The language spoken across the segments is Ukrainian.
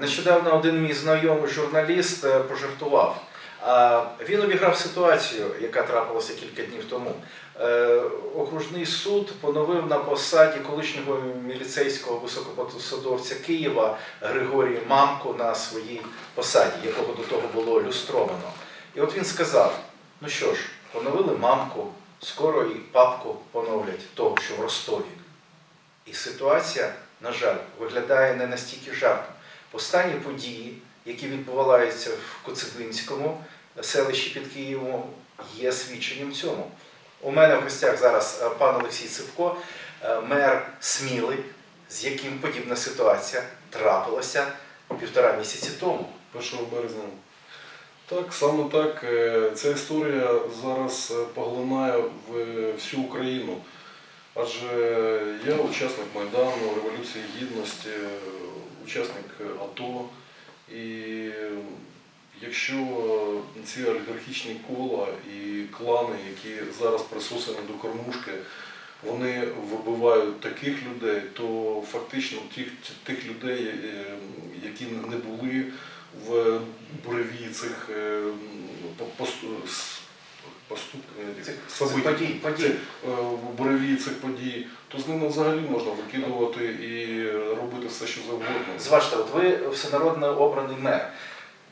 Нещодавно один мій знайомий журналіст е, пожартував. Він обіграв ситуацію, яка трапилася кілька днів тому. Е, Окружний суд поновив на посаді колишнього міліцейського високопосадовця Києва Григорія Мамку на своїй посаді, якого до того було люстровано. І от він сказав: ну що ж, поновили мамку, скоро і папку поновлять того, що в Ростові. І ситуація, на жаль, виглядає не настільки жарко. Останні події, які відбуваються в Коцюбинському селищі під Києвом, є свідченням цьому. У мене в гостях зараз е, пан Олексій Цивко, е, мер Сміли, з яким подібна ситуація трапилася півтора місяці тому. 1 березня. Так, саме так. е, Ця історія зараз поглинає всю Україну. Адже я учасник Майдану, Революції Гідності, е, учасник е, АТО. І е, якщо е, ці олігархічні кола і клани, які зараз присосані до кормушки, вони вибивають таких людей, то фактично тих, тих людей, е, які не були в буреві цих е, по- пос- с- поступ- е, Цих, событий, подій, подій. е, в буреві цих подій, то з ними взагалі можна викидувати і робити все, що завгодно. Зважте, от ви всенародно обраний мер.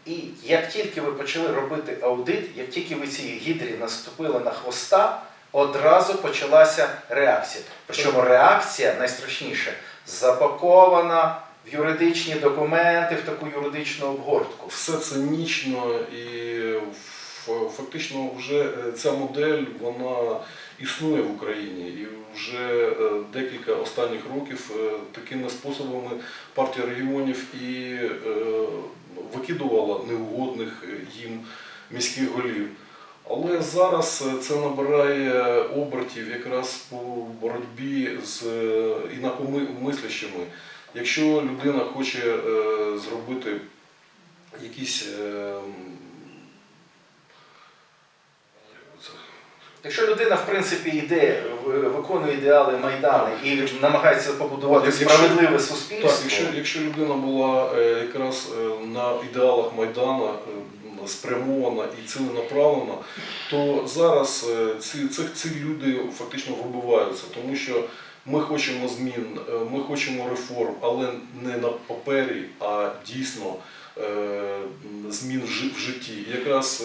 І як тільки ви почали робити аудит, як тільки ви цій гідрі наступили на хвоста, одразу почалася реакція. Причому реакція найстрашніше запакована в юридичні документи, в таку юридичну обгортку. Все цинічно і ф- фактично вже е, ця модель вона існує в Україні. І вже е, декілька останніх років е, такими способами партія регіонів і викидувала неугодних їм міських голів. Але зараз це набирає обертів якраз по боротьбі з інакомислящими. Якщо людина хоче зробити якісь е, це, Якщо людина, в принципі, йде, виконує ідеали Майдану і намагається побудувати Якщо- справедливе суспільство, Так, якщо, якщо людина була е, якраз е, на ідеалах Майдана е, спрямована і ціленаправлена, то зараз ці, ці, ці люди фактично вибиваються, тому що ми хочемо змін, ми хочемо реформ, але не на папері, а дійсно змін в житті. Якраз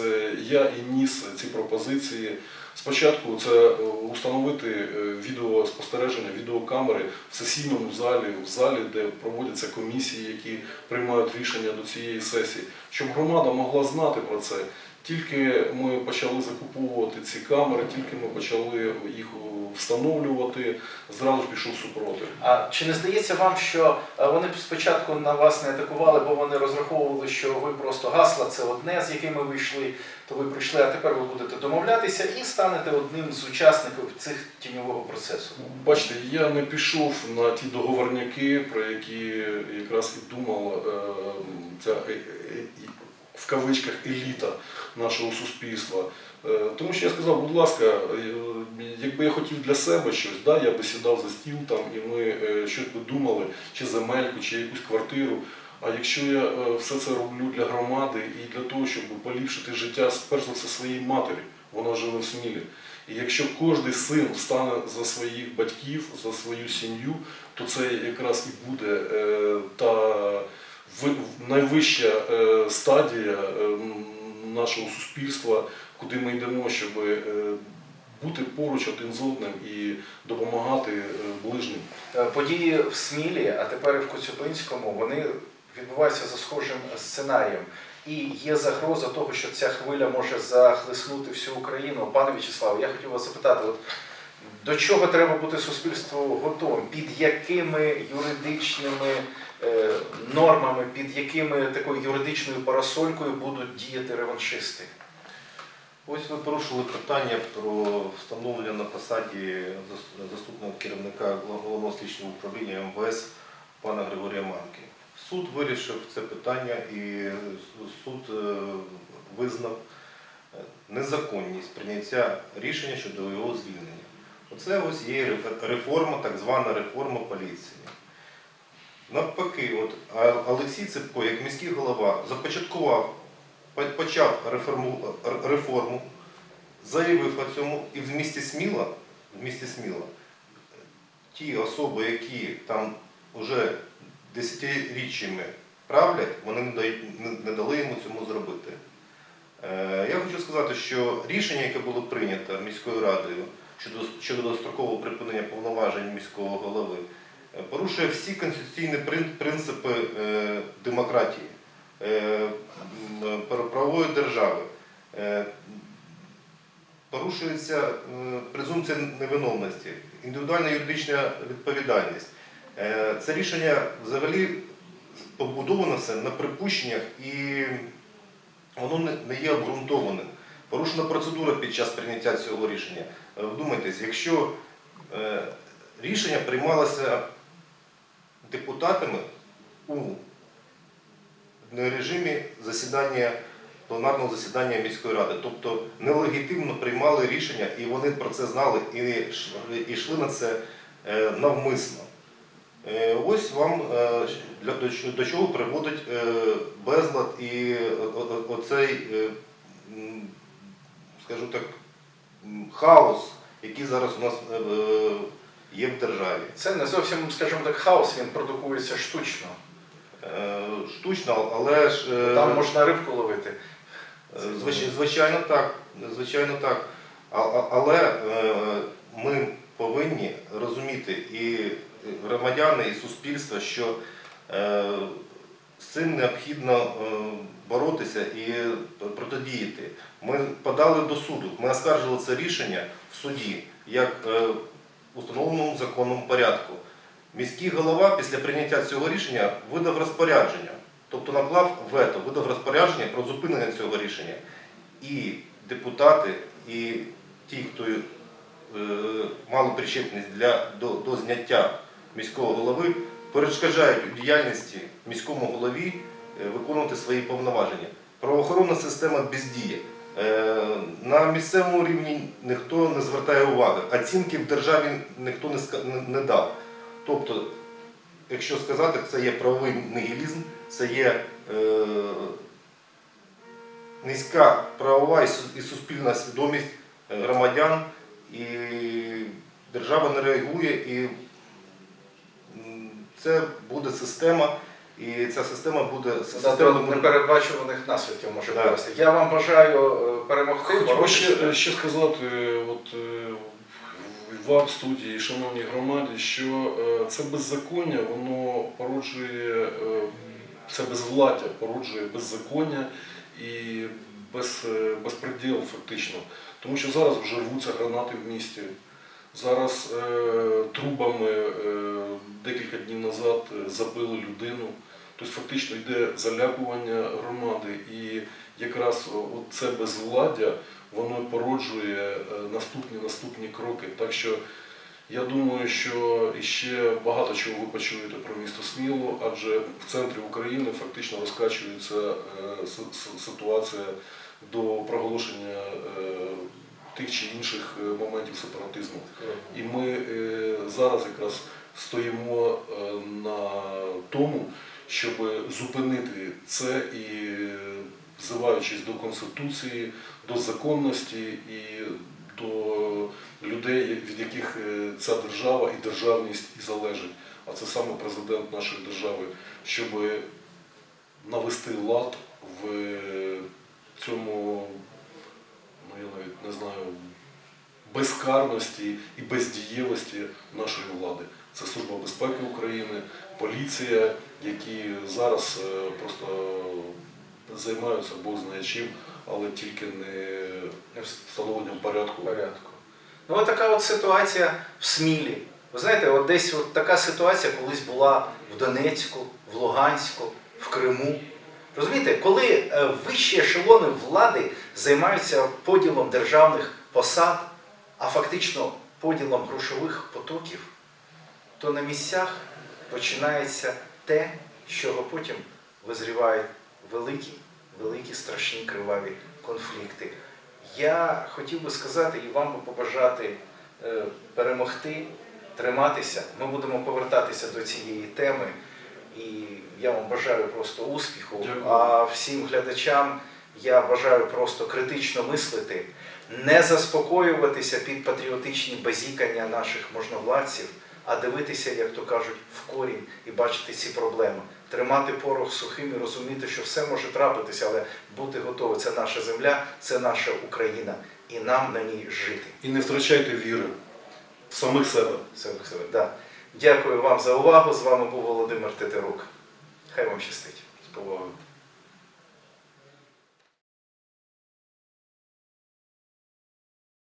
я і ніс ці пропозиції. Спочатку це е, установити е, відеоспостереження, відеокамери в сесійному залі, в залі, де проводяться комісії, які приймають рішення до цієї сесії, щоб громада могла знати про це. Тільки ми почали закуповувати ці камери, тільки ми почали їх встановлювати, зразу ж пішов супротив. А чи не здається вам, що е, вони спочатку на вас не атакували, бо вони розраховували, що ви просто гасла це одне, з якими ви йшли, то ви прийшли, а тепер ви будете домовлятися і станете одним з учасників цих тіньового процесу? Бачите, я не пішов на ті договорняки, про які якраз і думала е, ця е, в кавичках еліта нашого суспільства. Е, Тому що я сказав, будь ласка, е, якби я хотів для себе щось, да, я би сідав за стіл там і ми е, щось би думали, чи земельку, чи якусь квартиру. А якщо я все це роблю для громади і для того, щоб поліпшити життя, перш за все, своїй матері, вона живе в Смілі. І якщо кожен син встане за своїх батьків, за свою сім'ю, то це якраз і буде та найвища е, стадія е, нашого суспільства, куди ми йдемо, щоб е, бути поруч один з одним і допомагати ближнім. Події в Смілі, а тепер і в Коцюбинському, вони відбуваються за схожим сценарієм. І є загроза того, що ця хвиля може захлеснути всю Україну. Пане В'ячеславе, я хотів вас запитати, от, до чого треба бути суспільству готовим? Під якими юридичними е, нормами, під якими такою юридичною парасолькою будуть діяти реваншисти? Ось ви порушили питання про встановлення на посаді заступного керівника головного слідчого управління МВС пана Григорія Манки. Суд вирішив це питання і суд е, визнав е, незаконність прийняття рішення щодо його звільнення. Оце ось є реформа, так звана реформа поліції. Навпаки, от Олексій Цепко, як міський голова, започаткував, почав реформу, реформу, заявив о цьому, і в місті Сміла, в місті Сміла ті особи, які там вже десятиріччями правлять, вони не, дають, не дали йому цьому зробити. Е, я хочу сказати, що рішення, яке було прийнято міською радою щодо, щодо дострокового припинення повноважень міського голови, е, порушує всі конституційні принципи е, демократії, е, правової держави. Порушується презумпція невиновності, індивідуальна юридична відповідальність. Це рішення взагалі побудовано все на припущеннях і воно не є обґрунтованим. Порушена процедура під час прийняття цього рішення. Е, Вдумайтесь, якщо е, рішення приймалося депутатами у режимі засідання пленарного засідання міської ради, тобто нелегітимно приймали рішення, і вони про це знали і йшли- на це е, навмисно. Ось вам до чого- приводить безлад і оцей, скажу так, хаос, який зараз у нас е, е, є в державі. Це не зовсім, скажімо так, хаос, він продукується штучно. Е, Штучно, але ж Там можна рибку ловити. Звичайно так. Звичайно так. Але ми повинні розуміти і громадяни, і суспільство, що з цим необхідно е, боротися і протидіяти. Ми подали до суду, ми оскаржили це рішення в суді як е, установленому законному порядку. Міський голова після прийняття цього рішення видав розпорядження, тобто наклав вето, видав розпорядження про зупинення цього рішення. І депутати, і ті, хто е, мали причетність для, до, до зняття міського голови, перешкоджають у діяльності міському голові е, виконувати свої повноваження. Правоохоронна система бездіє. Е, На місцевому рівні ніхто не звертає уваги, оцінки в державі ніхто не, дав. Тобто, якщо сказати, це є правовий нігілізм, це є е, низька правова і суспільна свідомість е, громадян, і держава не реагує, і це буде система, і ця система буде система непередбачуваних наслідків може Так. привести. Я вам бажаю е, перемогти. Би ще, ще сказати от, е, вам, студії, шановній громаді, що е, це беззаконня, воно породжує, е, це безвладдя породжує беззаконня і без, е, безпреділ фактично. Тому що зараз вже рвуться гранати в місті. Зараз е, трубами е, декілька днів назад е, забили людину. Тобто фактично йде залякування громади. І якраз це безвладдя воно породжує е, наступні наступні кроки. Так що я думаю, що ще багато чого ви почуєте про місто Сміло, адже в центрі України фактично розкачується е, си- си- ситуація до проголошення тих чи інших е, моментів сепаратизму. І ми е, зараз якраз стоїмо е, на тому, щоб зупинити це і взиваючись до Конституції, до законності і до людей, від яких ця держава і державність і залежить. А це саме президент нашої держави, щоб навести лад в цьому, ну я навіть не знаю, безкарності і бездієвості нашої влади. Це Служба безпеки України, поліція, які зараз е, просто займаються Бог знає чим, але тільки не встановленням порядку. порядку. Ну, от така от ситуація в Смілі. Ви знаєте, от десь от така ситуація колись була в Донецьку, в Луганську, в Криму. Розумієте, коли е, вищі ешелони влади займаються поділом державних посад, а фактично поділом грошових потоків, то на місцях починається те, з чого потім визрівають великі, великі страшні криваві конфлікти. Я хотів би сказати і вам би побажати е, перемогти, триматися. Ми будемо повертатися до цієї теми. І я вам бажаю просто успіху. Дякую. А всім глядачам я бажаю просто критично мислити, не заспокоюватися під патріотичні базікання наших можновладців, а дивитися, як то кажуть, в корінь і бачити ці проблеми. Тримати порох сухим і розуміти, що все може трапитися, але бути готовим. Це наша земля, це наша Україна, і нам на ній жити. І не втрачайте віри в самих себе. Самих себе. Да. Дякую вам за увагу. З вами був Володимир Тетерук. Хай вам щастить. З повагою.